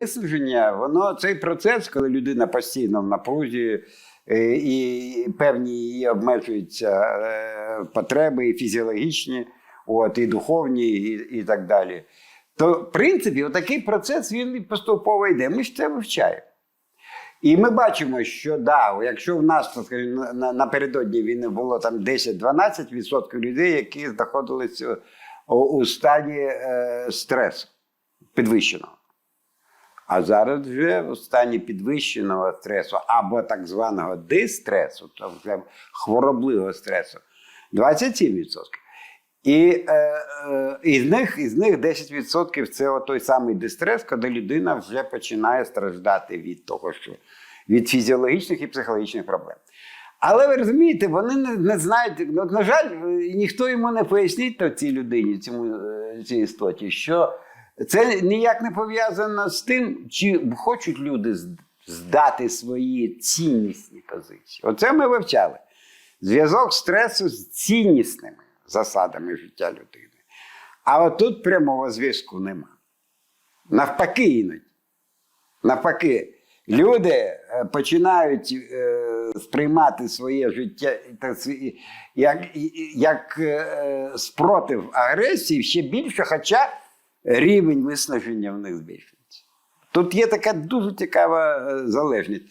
Виснаження, воно цей процес, коли людина постійно в напрузі е, і певні її обмежуються е, потреби і фізіологічні, от, і духовні, і, і так далі. То, в принципі, отакий процес він поступово йде. Ми ж це вивчаємо. І ми бачимо, що да, якщо в нас скажімо, на- на- напередодні війни було там 10-12% людей, які знаходилися у, у стані е, стресу підвищеного. А зараз вже в стані підвищеного стресу або так званого дистресу, тобто хворобливого стресу, 27%. І е, е, із, них, із них 10% це той самий дистрес, коли людина вже починає страждати від того, що від фізіологічних і психологічних проблем. Але ви розумієте, вони не, не знають, ну, на жаль, ніхто йому не пояснить то цій людині, цьому, е, цій істоті, що це ніяк не пов'язано з тим, чи хочуть люди здати свої ціннісні позиції. Оце ми вивчали. Зв'язок стресу з ціннісними засадами життя людини. А отут прямого зв'язку нема. Навпаки, іноді. Навпаки, люди е, починають е, сприймати своє життя як, як е, спротив агресії ще більше, хоча рівень виснаження в них збільшується. Тут є така дуже цікава е, залежність.